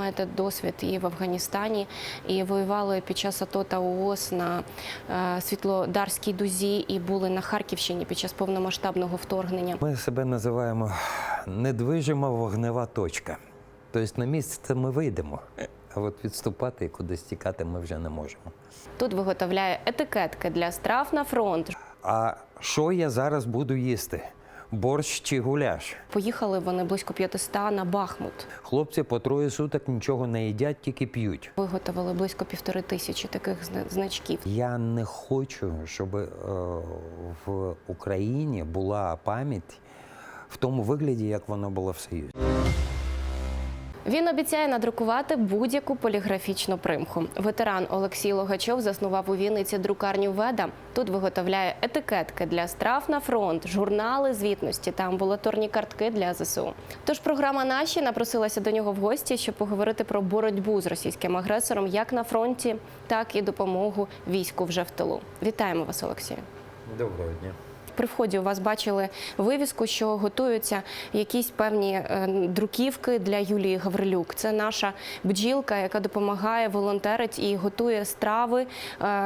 маєте досвід і в Афганістані, і воювали під час АТО та ООС на е, Світлодарській дузі, і були на Харківщині під час повномасштабного вторгнення. Ми себе називаємо недвижима вогнева точка. Тобто на місце ми вийдемо, а от відступати і кудись тікати ми вже не можемо. Тут виготовляє етикетки для страв на фронт. А що я зараз буду їсти? Борщ чи гуляш? Поїхали вони близько 500 на Бахмут. Хлопці по троє суток нічого не їдять, тільки п'ють. Виготовили близько півтори тисячі таких зна- значків. Я не хочу, щоб е, в Україні була пам'ять в тому вигляді, як воно була в Союзі. Він обіцяє надрукувати будь-яку поліграфічну примху. Ветеран Олексій Логачов заснував у Вінниці друкарню Веда. Тут виготовляє етикетки для страв на фронт, журнали звітності та амбулаторні картки для ЗСУ. Тож програма наші напросилася до нього в гості, щоб поговорити про боротьбу з російським агресором як на фронті, так і допомогу війську вже в тилу. Вітаємо вас, Олексію. Доброго дня. При вході у вас бачили вивіску, що готуються якісь певні е, друківки для Юлії Гаврилюк. Це наша бджілка, яка допомагає волонтерить і готує страви е,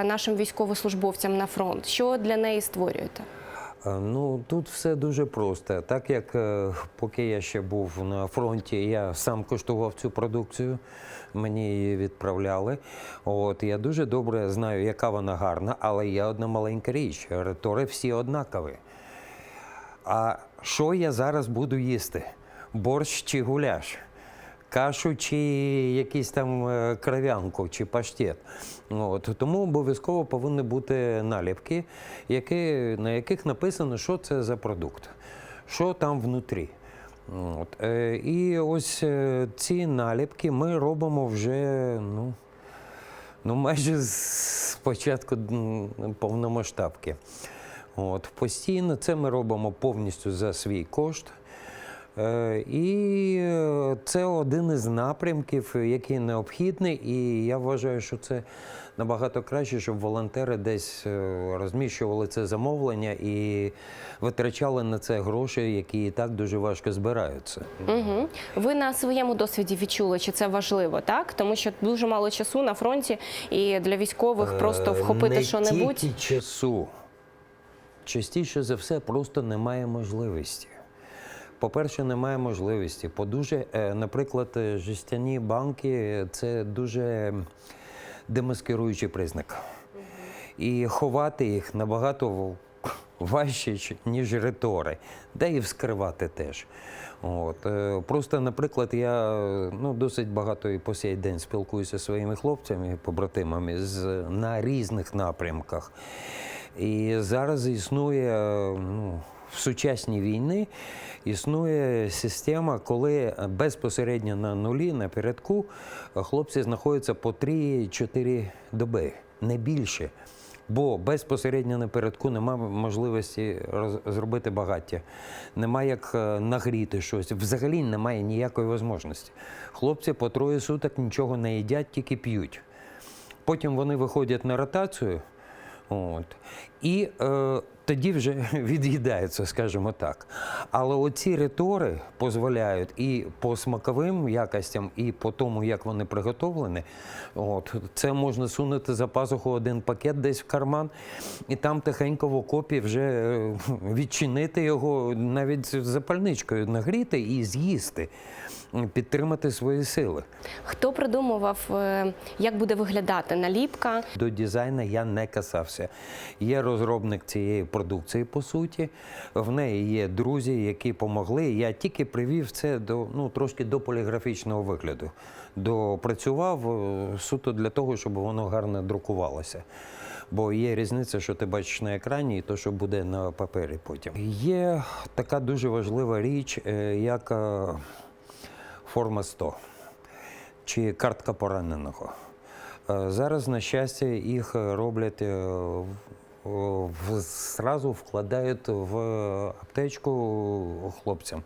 нашим військовослужбовцям на фронт. Що для неї створюєте? Е, Ну тут все дуже просто. Так як е, поки я ще був на фронті, я сам коштував цю продукцію, мені її відправляли. От я дуже добре знаю, яка вона гарна, але є одна маленька річ. Ретори всі однакові. А що я зараз буду їсти? Борщ чи гуляш? Кашу чи якийсь там е, кров'янку чи паштет. От. Тому обов'язково повинні бути наліпки, які, на яких написано, що це за продукт, що там внутрі. От. Е, І ось е, ці наліпки ми робимо вже ну, ну майже з початку повномасштабки. От, постійно це ми робимо повністю за свій кошт. Е, І е, це один із напрямків, який необхідний, і я вважаю, що це набагато краще, щоб волонтери десь е, розміщували це замовлення і витрачали на це гроші, які і так дуже важко збираються. Угу. Ви на своєму досвіді відчули, чи це важливо, так? Тому що дуже мало часу на фронті, і для військових просто вхопити не що-небудь. тільки часу. Частіше за все, просто немає можливості. По-перше, немає можливості. По-дуже, е, наприклад, е, жестяні банки це дуже демаскируючий признак. І ховати їх набагато важче, ніж ретори, да і вскривати теж. От. е, Просто, наприклад, я ну, досить багато і по сей день спілкуюся зі своїми хлопцями, побратимами з, на різних напрямках. І зараз існує ну, в сучасній війні існує система, коли безпосередньо на нулі, на передку, е, хлопці знаходяться по 3-4 доби, не більше. Бо безпосередньо напередку немає можливості зробити багаття, немає як е, нагріти щось. Взагалі немає ніякої можливості. Хлопці по троє суток нічого не їдять, тільки п'ють. Потім вони виходять на ротацію, от, і е, тоді вже від'їдаються, скажімо так. Але оці ритори дозволяють і по смаковим якостям, і по тому, як вони приготовлені. От, це можна сунути за пазуху один пакет десь в карман, і там тихенько в окопі вже е, відчинити його, навіть запальничкою нагріти і з'їсти, підтримати свої сили. Хто придумував, е, як буде виглядати наліпка? До дизайну я не касався. Є розробник цієї продукції, по суті. В неї є друзі, які допомогли. Я тільки привів це до ну трошки до поліграфічного вигляду. Допрацював е, суто для того, щоб воно гарно друкувалося. Бо є різниця, що ти бачиш на екрані, і то, що буде на папері потім. Є така дуже важлива річ, е, як форма 100 чи картка пораненого. Е, Зараз, на щастя, їх роблять е, зразу вкладають в аптечку хлопцям.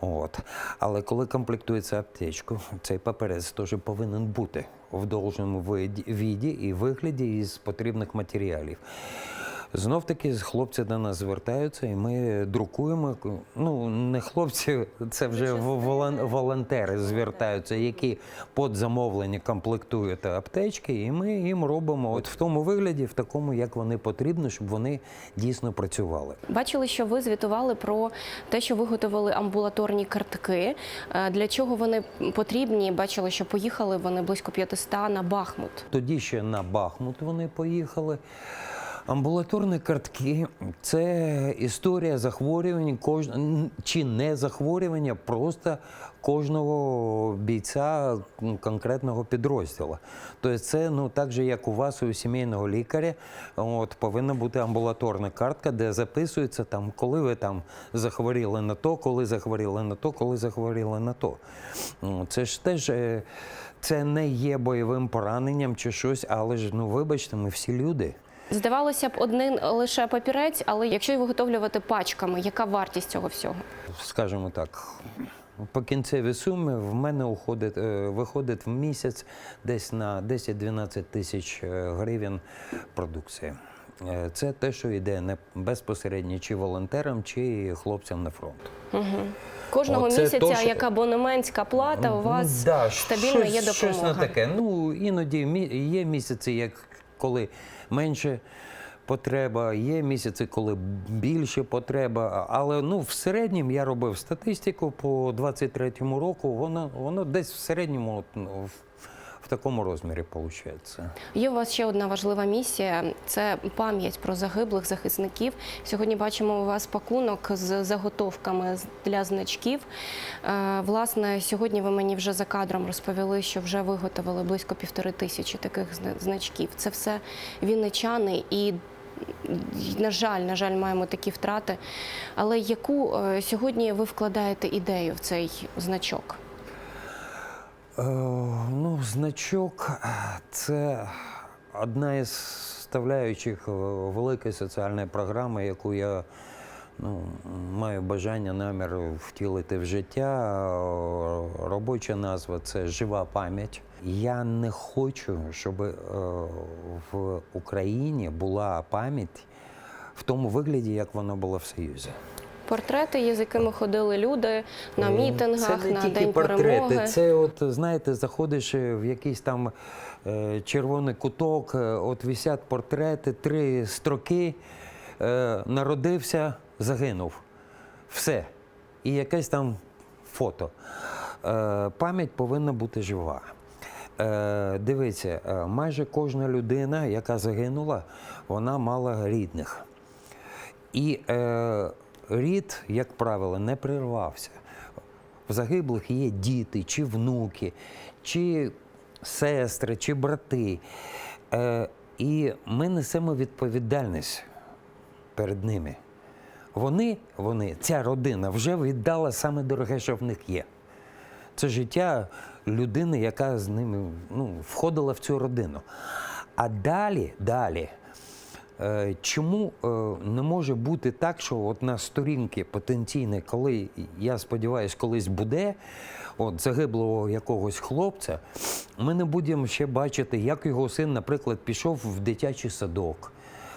От. Але коли комплектується аптечку, цей паперець теж повинен бути в должному виді- віді і вигляді із потрібних матеріалів. Знов таки хлопці до нас звертаються, і ми друкуємо. Ну, не хлопці, це вже волон- волонтери звертаються, які під замовлення комплектують аптечки, і ми їм робимо от в тому вигляді, в такому, як вони потрібно, щоб вони дійсно працювали. Бачили, що ви звітували про те, що виготовили амбулаторні картки. Е, Для чого вони потрібні? Бачили, що поїхали вони близько 500 на Бахмут. Тоді ще на Бахмут вони поїхали. Амбулаторні картки це історія захворювань кож... чи не захворювання, просто кожного бійця конкретного підрозділу. Тобто це ну так же, як у вас у сімейного лікаря, от повинна бути амбулаторна картка, де записується там, коли ви там захворіли на то, коли захворіли на то, коли захворіли на то. Ну, Це ж теж. е, Це не є бойовим пораненням чи щось, але ж ну вибачте, ми всі люди. Здавалося б, один лише папірець, але якщо його виготовлювати пачками, яка вартість цього всього? Скажімо так, по кінцевій сумі в мене уходить, е, виходить в місяць десь на 10-12 тисяч е, гривень продукції. Е, Це те, що йде не безпосередньо чи волонтерам, чи хлопцям на фронт. Кожного Оце місяця, то, що- як абонементська плата, у вас Ну, да, стабільно є щось- Щось на таке. Ну, іноді є місяці, як коли менше потреба, є місяці, коли більше потреба. Але ну, в середньому я робив статистику по 23-му року, воно, воно десь в середньому ну, такому розмірі виходить. Є у вас ще одна важлива місія це пам'ять про загиблих захисників. Сьогодні бачимо у вас пакунок з заготовками для значків. Е, Власне, сьогодні ви мені вже за кадром розповіли, що вже виготовили близько півтори тисячі таких значків. Це все вінничани і. На жаль, на жаль, маємо такі втрати. Але яку е, сьогодні ви вкладаєте ідею в цей значок? Е, ну, значок е, це одна із составляючих е, великої соціальної програми, яку я ну, маю бажання намір втілити в життя. Робоча назва це жива пам'ять. Я не хочу, щоб в Україні була пам'ять в тому вигляді, як вона була в Союзі. Портрети, з якими ходили люди на Е, мітингах, це не на тільки День портрети, перемоги. Це от знаєте, заходиш е, в якийсь там е, червоний куток, е, от висять портрети, три строки. Народився, загинув. Все. І якесь там фото. Пам'ять повинна бути жива. Дивіться, майже кожна людина, яка загинула, вона мала рідних. І е, рід, як правило, не прервався. В загиблих є діти, чи внуки, чи сестри, чи брати. Е, і ми несемо відповідальність перед ними. Вони, вони, ця родина вже віддала саме дороге, що в них є. Це життя людини, яка з ними ну, входила в цю родину. А далі, далі, чому е, не може бути так, що от на сторінки потенційне, коли я сподіваюся, колись буде от загиблого якогось хлопця, ми не будемо ще бачити, як його син, наприклад, пішов в дитячий садок,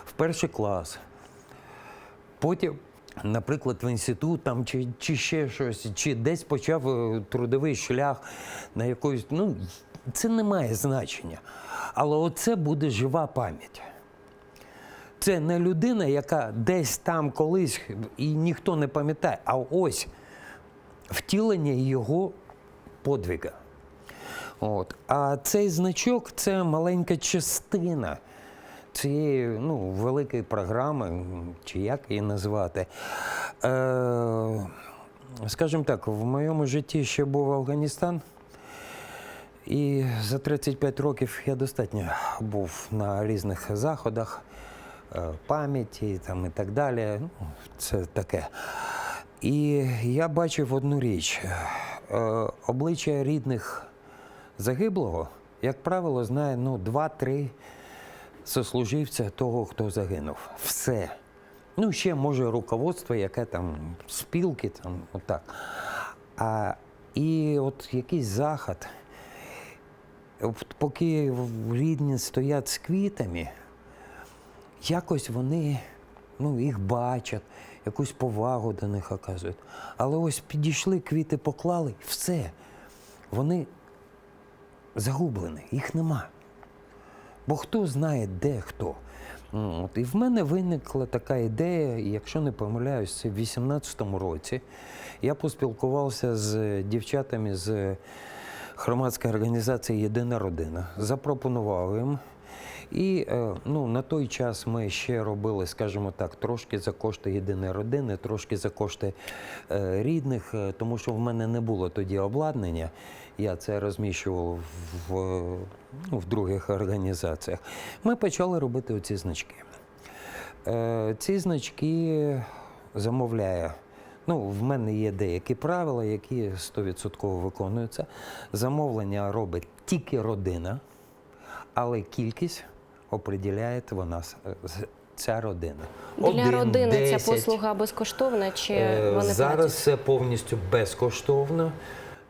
в перший клас. Потім, наприклад, в інститут там чи, чи ще щось, чи десь почав е, трудовий шлях на якоїсь. Ну, це не має значення. Але оце буде жива пам'ять. Це не людина, яка десь там колись і ніхто не пам'ятає, а ось втілення його подвига. От. А цей значок це маленька частина цієї ну, великої програми, чи як її назвати. Е, скажімо так, в моєму житті ще був Афганістан. І за 35 років я достатньо був на різних заходах пам'яті там, і так далі. Ну, це таке. І я бачив одну річ: Е, обличчя рідних загиблого, як правило, знає ну, два-три сослуживця того, хто загинув. Все. Ну, ще може руководство, яке там спілки, там, отак. А, і от якийсь заход. От Поки рідні стоять з квітами, якось вони ну, їх бачать, якусь повагу до них оказують. Але ось підійшли, квіти поклали, все. Вони загублені, їх нема. Бо хто знає, де хто. От, і в мене виникла така ідея, якщо не помиляюсь, це в 18-му році. Я поспілкувався з дівчатами з громадської організації Єдина родина, запропонував їм. І е, ну, на той час ми ще робили, скажімо так, трошки за кошти єдиної родини, трошки за кошти е, рідних, е, тому що в мене не було тоді обладнання. Я це розміщував в, ну, в других організаціях. Ми почали робити оці значки. Ці значки замовляє. Ну, в мене є деякі правила, які 100% виконуються. Замовлення робить тільки родина, але кількість определяє вона с- ця родина. Для Один, родини ця послуга безкоштовна чи Е, вони Зараз це повністю безкоштовно.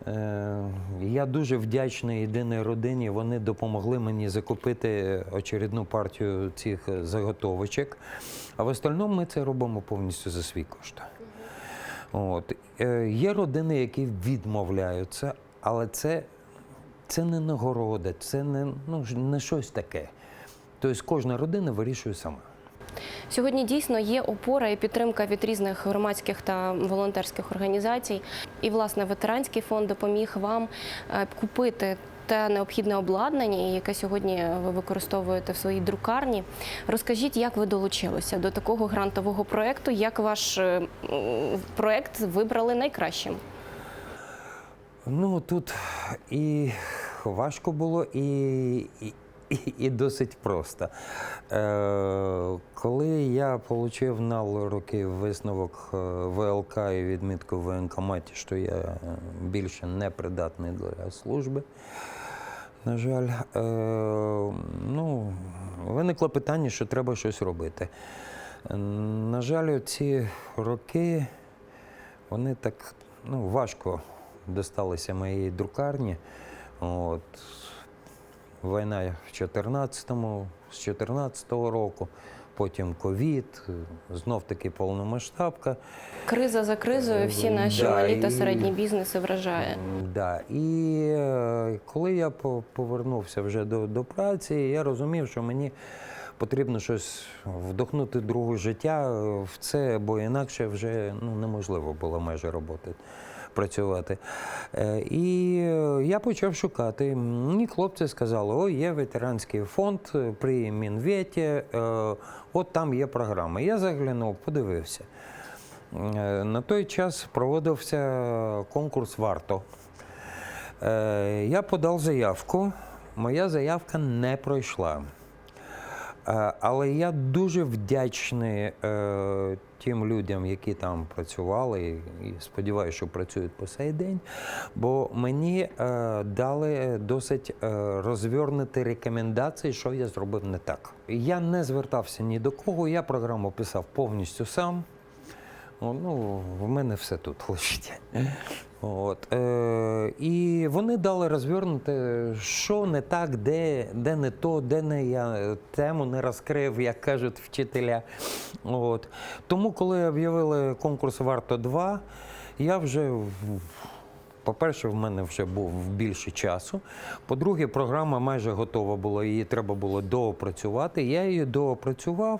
Е, Я дуже вдячний єдиній родині. Вони допомогли мені закупити очередну партію цих заготовочок. А в остальному ми це робимо повністю за свій кошт. От. Е, Є родини, які відмовляються, але це, це не нагорода, це не, ну, не щось таке. Тобто кожна родина вирішує сама. Сьогодні дійсно є опора і підтримка від різних громадських та волонтерських організацій. І, власне, ветеранський фонд допоміг вам е, купити те необхідне обладнання, яке сьогодні ви використовуєте в своїй друкарні. Розкажіть, як ви долучилися до такого грантового проєкту, як ваш е, проєкт вибрали найкращим? Ну тут і важко було, і, і, і, і досить просто. Е, коли я отримав на руки висновок е, ВЛК і відмітку в воєнкоматі, що я е, більше не придатний для служби. На жаль, е, ну, виникло питання, що треба щось робити. На жаль, ці роки вони так ну, важко досталися моїй друкарні. От. Війна в 14-му, з 14-го року, потім ковід, знов таки повномасштабка. Криза за кризою всі наші Да, малі та середні бізнеси вражає. Да. І е, коли я по- повернувся вже до, до праці, я розумів, що мені потрібно щось вдохнути друге життя е, в це, бо інакше вже ну, неможливо було майже роботи. Працювати. Е, І я почав шукати. Мені хлопці сказали, о, є ветеранський фонд при Мінветі, е, от там є програма. Я заглянув, подивився. Е, На той час проводився конкурс варто. Я подав заявку, моя заявка не пройшла. Е, Але я дуже вдячний е, тим людям, які там працювали, і сподіваюся, що працюють по сей день, бо мені е, дали досить розвернуті рекомендації, що я зробив не так. Я не звертався ні до кого, я програму писав повністю сам. Ну, в мене все тут лежить. От. Е, і вони дали розвернути, що не так, де, де не то, де не я тему не розкрив, як кажуть вчителя. От. Тому, коли об'явили конкурс Варто 2, я вже по-перше, в мене вже був більше часу. По-друге, програма майже готова була, її треба було доопрацювати. Я її доопрацював.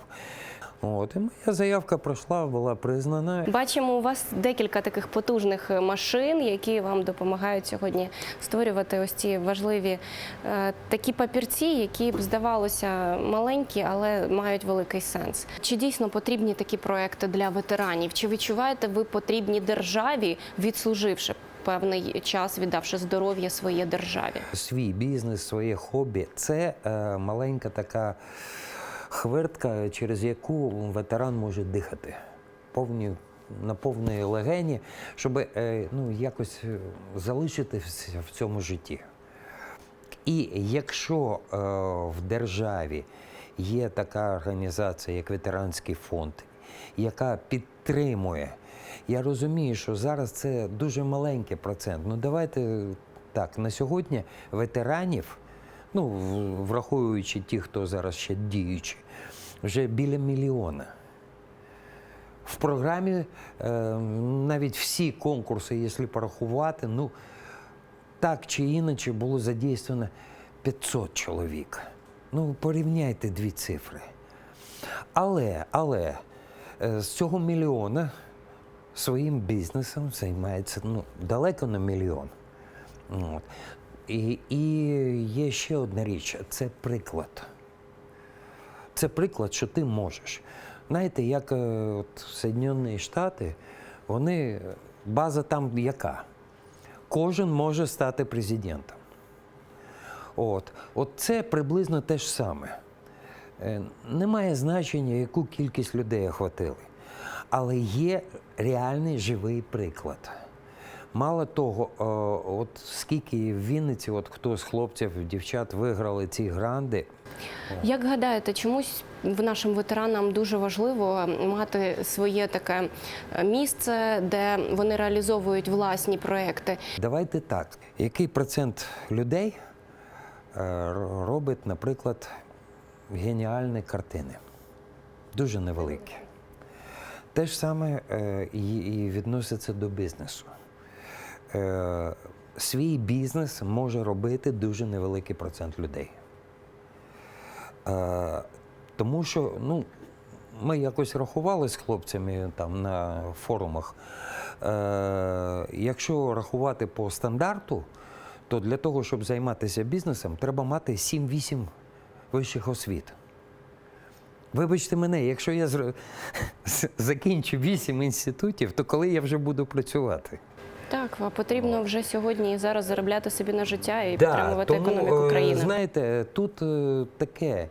От, і моя заявка пройшла, була признана. Бачимо у вас декілька таких потужних е, машин, які вам допомагають сьогодні створювати ось ці важливі е, такі папірці, які б здавалося маленькі, але мають великий сенс. Чи дійсно потрібні такі проекти для ветеранів? Чи відчуваєте ви потрібні державі, відслуживши певний час, віддавши здоров'я своїй державі? Свій бізнес, своє хобі це е, маленька така хвиртка, через яку ветеран може дихати. Повні, на повній легені, щоб е, ну, якось е, залишитися в цьому житті. І якщо е, в державі є така організація, як ветеранський фонд, яка підтримує, я розумію, що зараз це дуже маленький процент. Ну давайте так, на сьогодні ветеранів, ну враховуючи ті, хто зараз ще діючі, вже біля мільйона. В програмі е, навіть всі конкурси, якщо порахувати, ну так чи інакше було задійствовано 500 чоловік. Ну, порівняйте дві цифри. Але, але е, з цього мільйона своїм бізнесом займається ну, далеко не мільйон. От. І, і є ще одна річ це приклад. Це приклад, що ти можеш. Знаєте, як е, от Соединені Штати, вони база там яка? Кожен може стати президентом. От, от це приблизно те ж саме. Е, Немає значення, яку кількість людей охватили. Але є реальний живий приклад. Мало того, е, от скільки в Вінниці, от хто з хлопців, дівчат виграли ці гранди, Як гадаєте, чомусь в нашим ветеранам дуже важливо мати своє таке е, місце, де вони реалізовують власні проекти? Давайте так. Який процент людей е, робить, наприклад, геніальні картини? Дуже невеликі. Те ж саме і відноситься до бізнесу. Е, свій бізнес може робити дуже невеликий процент людей. Е, тому що ну, ми якось рахували з хлопцями там на форумах. Е, якщо рахувати по стандарту, то для того, щоб займатися бізнесом, треба мати 7-8 вищих освіт. Вибачте мене, якщо я закінчу 8 інститутів, то коли я вже буду працювати? Так, а потрібно вже сьогодні і зараз заробляти собі на життя і Да, підтримувати тому, економіку е, країни. Знаєте, тут е, таке.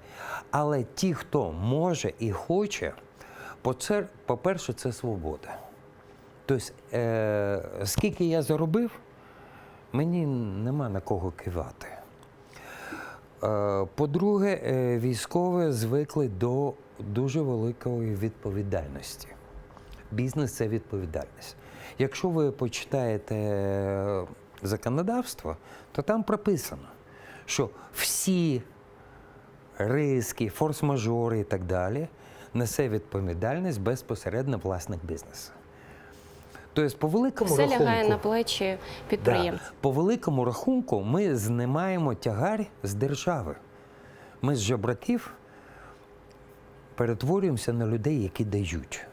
Але ті, хто може і хоче, по по-перше, це свобода. Тобто, е, скільки я заробив, мені нема на кого кивати. Е, По-друге, е, військові звикли до дуже великої відповідальності. Бізнес це відповідальність. Якщо ви почитаєте е, законодавство, то там прописано, що всі риски, форс-мажори і так далі несе відповідальність безпосередньо власник бізнесу. Тобто, по великому Все рахунку, лягає на плечі Да. По великому рахунку ми знімаємо тягар з держави. Ми з жебраків перетворюємося на людей, які дають.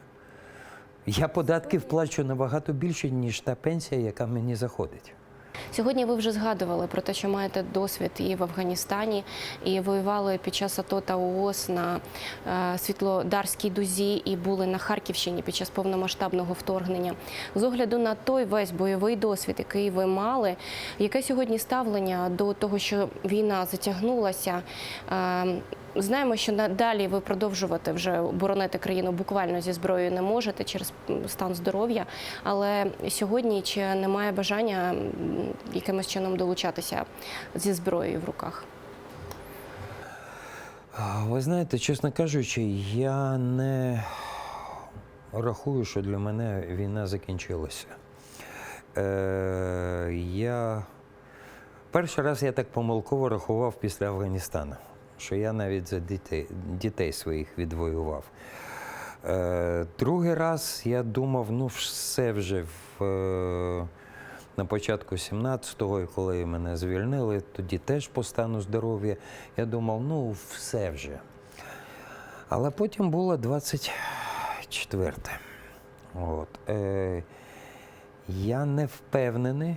Я податків плачу набагато більше, ніж та пенсія, яка мені заходить. Сьогодні ви вже згадували про те, що маєте досвід і в Афганістані, і воювали під час АТО та ООС на е, Світлодарській дузі і були на Харківщині під час повномасштабного вторгнення. З огляду на той весь бойовий досвід, який ви мали, яке сьогодні ставлення до того, що війна затягнулася? Знаємо, що надалі ви продовжувати вже боронити країну буквально зі зброєю не можете через стан здоров'я. Але сьогодні чи немає бажання якимось чином долучатися зі зброєю в руках? Ви знаєте, чесно кажучи, я не рахую, що для мене війна закінчилася. Е, я перший раз я так помилково рахував після Афганістану, що я навіть за дітей, дітей своїх відвоював. Е, другий раз я думав, ну все вже в, е, на початку 17-го, коли мене звільнили, тоді теж по стану здоров'я. Я думав, ну все вже. Але потім було 24. От. Е, я не впевнений,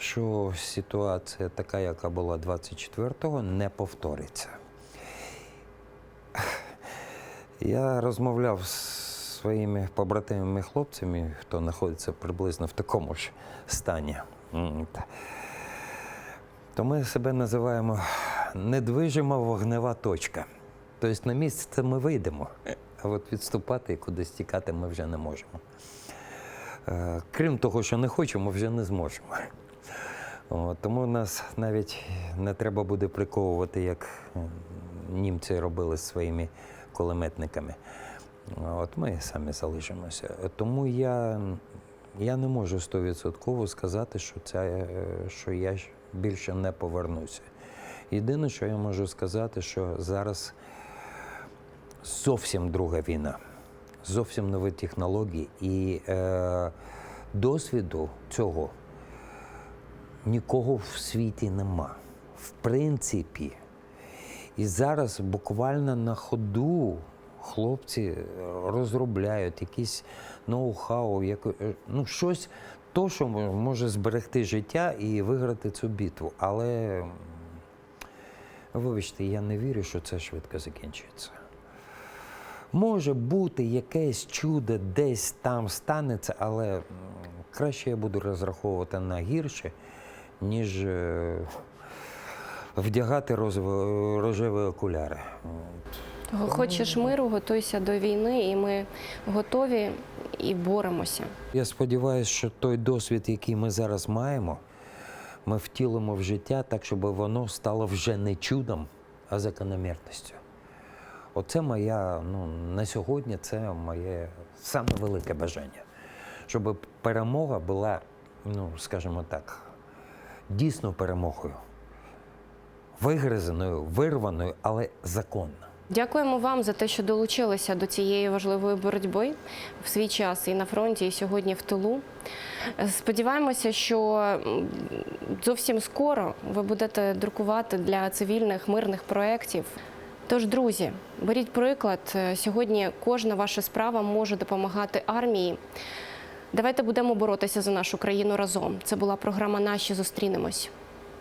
що ситуація така, яка була 24-го, не повториться. Я розмовляв з своїми побратимами хлопцями, хто знаходиться приблизно в такому ж стані. То ми себе називаємо недвижима вогнева точка. Тобто на місце ми вийдемо, а от відступати і кудись тікати ми вже не можемо. Е, Крім того, що не хочемо, вже не зможемо. От, тому нас навіть не треба буде приковувати, як німці робили з своїми кулеметниками. От ми самі залишимося. Тому я, я не можу стовідсотково сказати, що, е, що я більше не повернуся. Єдине, що я можу сказати, що зараз зовсім друга війна, зовсім нові технології. І е, досвіду цього нікого в світі нема. В принципі. І зараз буквально на ходу хлопці розробляють якісь ноу-хау, е, ну, щось, то, що може зберегти життя і виграти цю битву. Але вибачте, я не вірю, що це швидко закінчиться. Може бути якесь чудо десь там станеться, але краще я буду розраховувати на гірше, ніж е, вдягати рожеві окуляри. Хочеш миру, готуйся до війни, і ми готові і боремося. Я сподіваюся, що той досвід, який ми зараз маємо, ми втілимо в життя так, щоб воно стало вже не чудом, а закономірністю. Оце моя, ну, на сьогодні це моє саме велике бажання. Щоб перемога була, ну, скажімо так, дійсно перемогою. Вигризаною, вирваною, але законною. Дякуємо вам за те, що долучилися до цієї важливої боротьби в свій час і на фронті, і сьогодні в тилу. Сподіваємося, що зовсім скоро ви будете друкувати для цивільних мирних проєктів. Тож, друзі, беріть приклад. Сьогодні кожна ваша справа може допомагати армії. Давайте будемо боротися за нашу країну разом. Це була програма Наші зустрінемось.